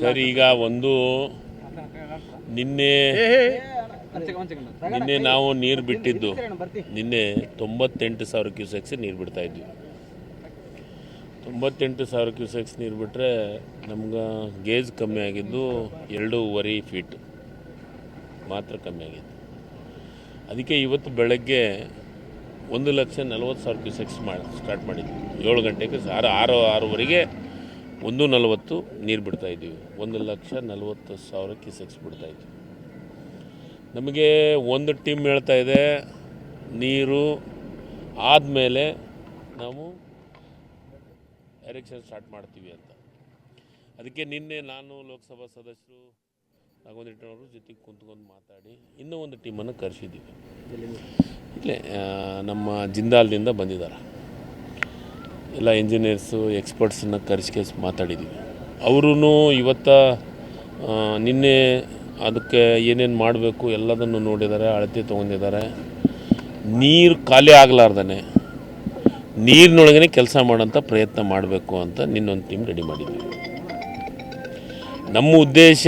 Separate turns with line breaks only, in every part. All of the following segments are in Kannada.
ಸರ್ ಈಗ ಒಂದು ನಿನ್ನೆ ನಿನ್ನೆ ನಾವು ನೀರು ಬಿಟ್ಟಿದ್ದು. ನಿನ್ನೆ ತೊಂಬತ್ತೆಂಟು ಸಾವಿರ ಕ್ಯೂಸೆಕ್ಸ್ ನೀರು ಬಿಡ್ತಾ ಇದ್ವಿ. ತೊಂಬತ್ತೆಂಟು ಸಾವಿರ ಕ್ಯೂಸೆಕ್ಸ್ ನೀರು ಬಿಟ್ಟರೆ ನಮ್ಗೆ ಗೇಜ್ ಕಮ್ಮಿ ಆಗಿದ್ದು ಎರಡೂವರೆ ಫೀಟ್ ಮಾತ್ರ ಕಮ್ಮಿ ಆಗಿದೆ ಅದಕ್ಕೆ ಇವತ್ತು ಬೆಳಗ್ಗೆ ಒಂದು ಲಕ್ಷ ನಲ್ವತ್ತು ಸಾವಿರ ಕ್ಯೂಸೆಕ್ಸ್ ಮಾಡಿ ಸ್ಟಾರ್ಟ್ ಮಾಡಿದ್ವಿ. ಏಳು ಗಂಟೆಗೆ ಆರು ಆರು ಆರೂವರೆಗೆ ಒಂದು ನಲವತ್ತು ನೀರು ಬಿಡ್ತಾ ಇದ್ದೀವಿ. ಒಂದು ಲಕ್ಷ ನಲವತ್ತು ಸಾವಿರ ಬಿಡ್ತಾ ಇದ್ದೀವಿ. ನಮಗೆ ಒಂದು ಟೀಮ್ ಹೇಳ್ತಾ ಇದೆ, ನೀರು ಆದಮೇಲೆ ನಾವು ಎರೆಕ್ಷನ್ ಸ್ಟಾರ್ಟ್ ಮಾಡ್ತೀವಿ ಅಂತ. ಅದಕ್ಕೆ ನಿನ್ನೆ ನಾನು ಲೋಕಸಭಾ ಸದಸ್ಯರು ನಾಗೊಂದಿಟ್ಟನವರು ಜೊತೆಗೆ ಕುಂತ್ಕೊಂಡು ಮಾತಾಡಿ ಇನ್ನೂ ಒಂದು ಟೀಮನ್ನು ಕರೆಸಿದ್ದೀವಿ. ಇಲ್ಲೇ ನಮ್ಮ ಜಿಂದಾಲ್ದಿಂದ ಬಂದಿದ್ದಾರೆ. ಎಲ್ಲ ಇಂಜಿನಿಯರ್ಸು ಎಕ್ಸ್ಪರ್ಟ್ಸನ್ನು ಕರೆಸ್ಕೇಸ್ ಮಾತಾಡಿದ್ದೀವಿ ಅವರೂ ಇವತ್ತ ನಿನ್ನೆ ಅದಕ್ಕೆ ಏನೇನು ಮಾಡಬೇಕು ಎಲ್ಲದನ್ನು ನೋಡಿದ್ದಾರೆ ಅಳತೆ ತೊಗೊಂಡಿದ್ದಾರೆ ನೀರು ಖಾಲಿ ಆಗಲಾರ್ದೇ ನೀರಿನೊಳಗನೆ ಕೆಲಸ ಮಾಡೋಂಥ ಪ್ರಯತ್ನ ಮಾಡಬೇಕು ಅಂತ ನಿನ್ನೊಂದು ಟೀಮ್ ರೆಡಿ ಮಾಡಿದ್ವಿ. ನಮ್ಮ ಉದ್ದೇಶ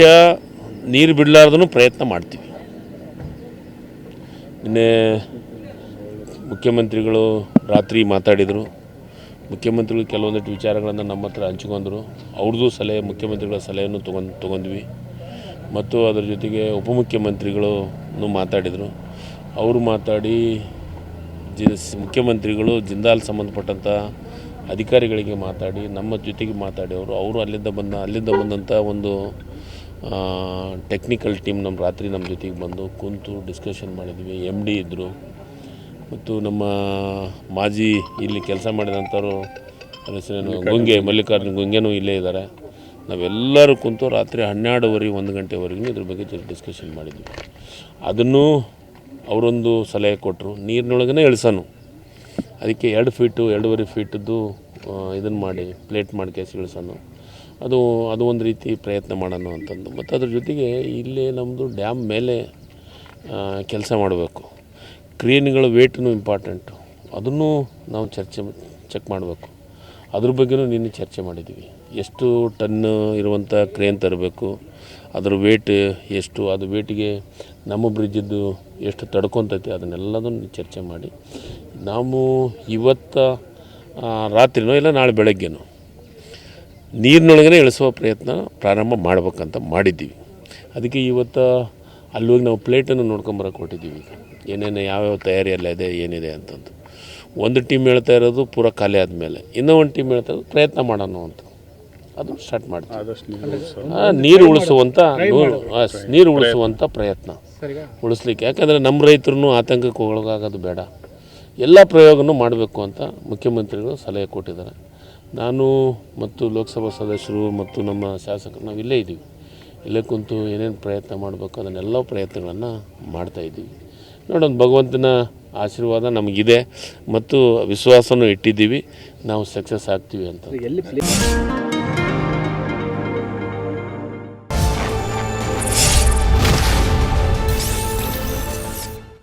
ನೀರು ಬಿಡಲಾರ್ದೂ ಪ್ರಯತ್ನ ಮಾಡ್ತೀವಿ. ನಿನ್ನೆ ಮುಖ್ಯಮಂತ್ರಿಗಳು ರಾತ್ರಿ ಮಾತಾಡಿದರು. ಮುಖ್ಯಮಂತ್ರಿಗಳು ಕೆಲವೊಂದಿಷ್ಟು ವಿಚಾರಗಳನ್ನು ನಮ್ಮ ಹತ್ರ ಹಂಚ್ಕೊಂಡ್ರು. ಅವ್ರದ್ದು ಸಲಹೆ, ಮುಖ್ಯಮಂತ್ರಿಗಳ ಸಲಹೆಯನ್ನು ತೊಗೊಂಡು, ತೊಗೊಂಡ್ವಿ. ಮತ್ತು ಅದರ ಜೊತೆಗೆ ಉಪಮುಖ್ಯಮಂತ್ರಿಗಳು ಮಾತಾಡಿದರು. ಅವರು ಮಾತಾಡಿ, ಜಿ, ಮುಖ್ಯಮಂತ್ರಿಗಳು ಜಿಂದಾಲ್ ಸಂಬಂಧಪಟ್ಟಂಥ ಅಧಿಕಾರಿಗಳಿಗೆ ಮಾತಾಡಿ, ನಮ್ಮ ಜೊತೆಗೆ ಮಾತಾಡಿ ಅವರು ಅವರು ಅಲ್ಲಿಂದ ಬಂದ, ಅಲ್ಲಿಂದ ಬಂದಂಥ ಒಂದು ಟೆಕ್ನಿಕಲ್ ಟೀಮ್ ನಮ್ಮ ರಾತ್ರಿ ನಮ್ಮ ಜೊತೆಗೆ ಬಂದು ಕುಂತು ಡಿಸ್ಕಷನ್ ಮಾಡಿದ್ವಿ. ಎಂ ಡಿ ಇದ್ದರು ಮತ್ತು ನಮ್ಮ ಮಾಜಿ ಇಲ್ಲಿ ಕೆಲಸ ಮಾಡಿದಂಥವ್ರು ಹೆಸರೇನು ಗುಂಗೆ ಮಲ್ಲಿಕಾರ್ಜುನ ಗುಂಗೆನೂ ಇಲ್ಲೇ ಇದ್ದಾರೆ. ನಾವೆಲ್ಲರೂ ಕುಂತು ರಾತ್ರಿ ಹನ್ನೆರಡುವರೆ ಒಂದು ಗಂಟೆವರೆಗೂ ಇದ್ರ ಬಗ್ಗೆ ಡಿಸ್ಕಷನ್ ಮಾಡಿದ್ವಿ. ಅದನ್ನು ಅವರೊಂದು ಸಲಹೆ ಕೊಟ್ಟರು ನೀರಿನೊಳಗೇ ಇಳಿಸೋನು ಅದಕ್ಕೆ ಎರಡು ಫೀಟು ಎರಡೂವರೆ ಫೀಟದ್ದು ಇದನ್ನು ಮಾಡಿ ಪ್ಲೇಟ್ ಮಾಡಿ ಕೇಸಿ ಇಳಿಸೋನು ಅದು ಅದು ಒಂದು ರೀತಿ ಪ್ರಯತ್ನ ಮಾಡೋಣ ಅಂತಂದು. ಮತ್ತು ಅದ್ರ ಜೊತೆಗೆ ಇಲ್ಲೇ ನಮ್ಮದು ಡ್ಯಾಮ್ ಮೇಲೆ ಕೆಲಸ ಮಾಡಬೇಕು. ಕ್ರೇನ್ಗಳ ವೇಟ್ನು ಇಂಪಾರ್ಟೆಂಟು ಅದನ್ನು ನಾವು ಚರ್ಚೆ ಚೆಕ್ ಮಾಡಬೇಕು. ಅದ್ರ ಬಗ್ಗೆನೂ ನಿನ್ನೆ ಚರ್ಚೆ ಮಾಡಿದ್ದೀವಿ ಎಷ್ಟು ಟನ್ ಇರುವಂಥ ಕ್ರೇನ್ ತರಬೇಕು, ಅದ್ರ ವೇಟ್ ಎಷ್ಟು, ಅದು ವೇಟಿಗೆ ನಮ್ಮ ಬ್ರಿಡ್ಜಿದ್ದು ಎಷ್ಟು ತಡ್ಕೊತೈತಿ, ಅದನ್ನೆಲ್ಲದನ್ನು ಚರ್ಚೆ ಮಾಡಿ. ನಾವು ಇವತ್ತು ರಾತ್ರಿನೋ ಇಲ್ಲ ನಾಳೆ ಬೆಳಗ್ಗೆನೋ ನೀರಿನೊಳಗೇ ಇಳಿಸುವ ಪ್ರಯತ್ನ ಪ್ರಾರಂಭ ಮಾಡ್ಬೇಕಂತ ಮಾಡಿದ್ದೀವಿ. ಅದಕ್ಕೆ ಇವತ್ತು ಅಲ್ಲಿ ಹೋಗಿ ನಾವು ಪ್ಲೇಟನ್ನು ನೋಡ್ಕೊಂಬರಕ್ಕೆ ಕೊಟ್ಟಿದ್ದೀವಿ ಈಗ ಏನೇನು ಯಾವ್ಯಾವ ತಯಾರಿ ಎಲ್ಲ ಇದೆ ಏನಿದೆ ಅಂತಂದು. ಒಂದು ಟೀಮ್ ಹೇಳ್ತಾ ಇರೋದು ಪೂರ ಖಾಲಿ ಆದಮೇಲೆ. ಇನ್ನೂ ಒಂದು ಟೀಮ್ ಹೇಳ್ತಾ ಇರೋದು ಪ್ರಯತ್ನ ಮಾಡೋಣ ಅಂತ. ಅದು ಸ್ಟಾರ್ಟ್ ಮಾಡ್ತೀವಿ. ನೀರು ಉಳಿಸುವಂಥ ನೀರು ಉಳಿಸುವಂಥ ಪ್ರಯತ್ನ. ಉಳಿಸ್ಲಿಕ್ಕೆ. ಯಾಕಂದರೆ ನಮ್ಮ ರೈತರು ಆತಂಕಕ್ಕೆ ಒಳಗಾಗೋದು ಬೇಡ. ಎಲ್ಲ ಪ್ರಯೋಗನೂ ಮಾಡಬೇಕು ಅಂತ ಮುಖ್ಯಮಂತ್ರಿಗಳು ಸಲಹೆ ಕೊಟ್ಟಿದ್ದಾರೆ. ನಾನು ಮತ್ತು ಲೋಕಸಭಾ ಸದಸ್ಯರು ಮತ್ತು ನಮ್ಮ ಶಾಸಕರು ನಾವು ಇಲ್ಲೇ ಇದ್ದೀವಿ ಇಲ್ಲೇ ಕುಂತು ಏನೇನು ಪ್ರಯತ್ನ ಮಾಡಬೇಕು ಅದನ್ನೆಲ್ಲ ಪ್ರಯತ್ನಗಳನ್ನು ಮಾಡ್ತಾಯಿದ್ದೀವಿ ನೋಡೋಣ, ಭಗವಂತನ ಆಶೀರ್ವಾದ ನಮಗಿದೆ. ಮತ್ತು ವಿಶ್ವಾಸನೂ ಇಟ್ಟಿದ್ದೀವಿ. ನಾವು ಸಕ್ಸಸ್ ಆಗ್ತೀವಿ ಅಂತ.
ಎಲ್ಲಿ